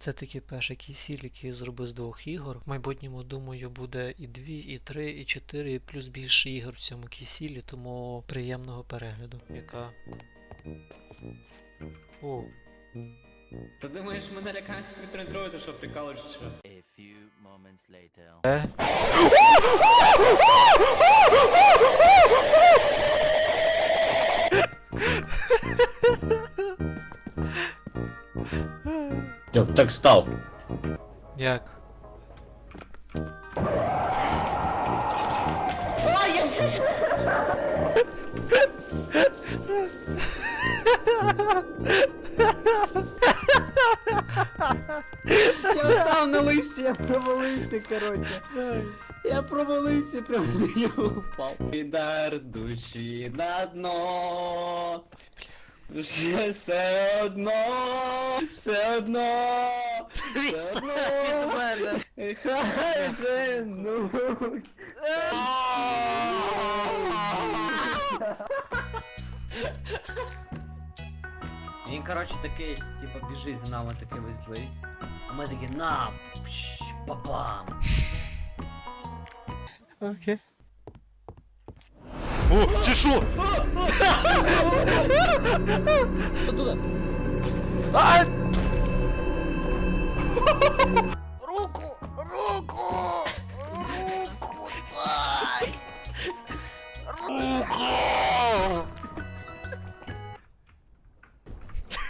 Це такий перший кісіль, який я зробив з двох ігор. В майбутньому, думаю, буде і дві, і три, і чотири, і плюс більше ігор в цьому кісілі, тому приємного перегляду. Яка. О, Ти думаєш, мене лякаєш підтримуєте, що прикалуєш, що? A few moments later. е? Я б так став. Як? Я сам на лисі, я провалився, коротше. Я провалився, прямо на нього впав. Підар душі на дно. Вже все одно, все одно, все одно. Хай женуть. Він, коротше, такий, типу, біжить за нами такий весь злий. А ми такі на пш, бабам. Окей. О, це що? Оттуда. А! Руку! Руку! Руку дай! Руку!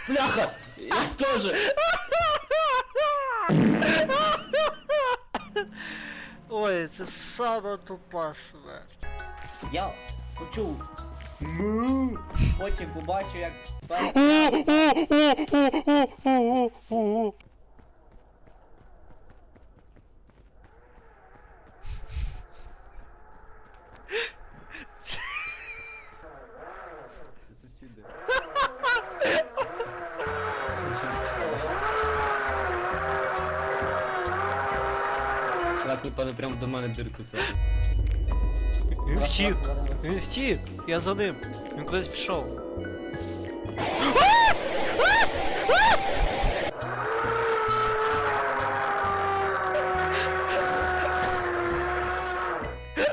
Бляха! Я тоже! Ой, це сама тупа смерть. Я почув. Му. Потім побачив, як сусіди. Чувак, напевно, прямо до мене дирку садить. Він втік. Він втік. Я за ним. Він кудись пішов.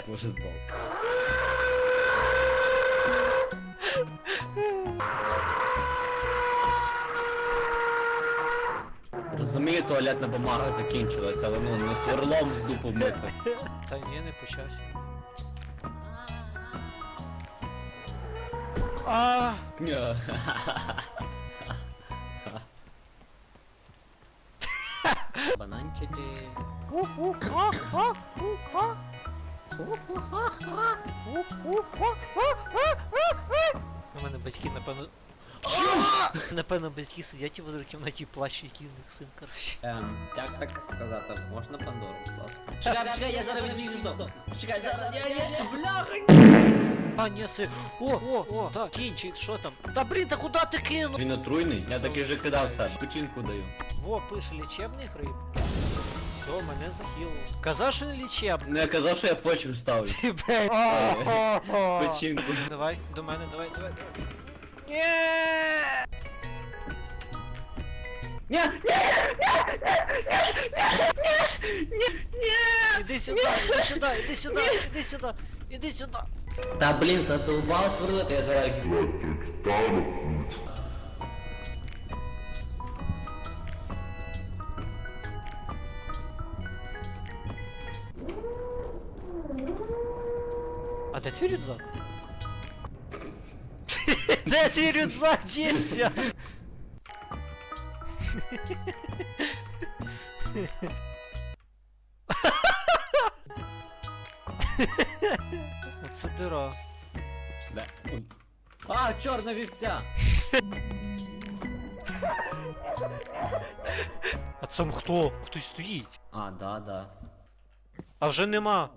Може збав. Розумію, туалетна бумага закінчилась, але ну не сверлом в дупу вмити. Та ні, не почався. А! Бананчики. У мене батьки, напевно. Напевно, батьки сидять і в кімнаті плачуть, який в них син, коротше. Ем, як так сказати, можна Пандору, будь ласка. Чекай, чекай, я зараз відбіжу знов. Чекай, зараз, ні, ні, ні, бляха. А, ні, це... О, о, о, так, кінчить, що там? Та блін, та куди ти кинув? Він отруйний? Я такий вже кидався. Печінку даю. Во, пише лічебний гриб. Все, мене захилило. Казав, що не лічебний. Ну я казав, що я почек ставлю. Тебе. Печінку. Давай, до мене, давай, давай, давай. Ні! Ні, Іди сюди, іди сюди, іди сюди, іди сюди, іди сюди. Та блін, задовбав сверлити, я зараз. А де твій рюкзак? Твій рюкзак дівся? Оце дира. Да. А, чорна вівця! А там хто? Хтось стоїть. А, да, да. А вже нема.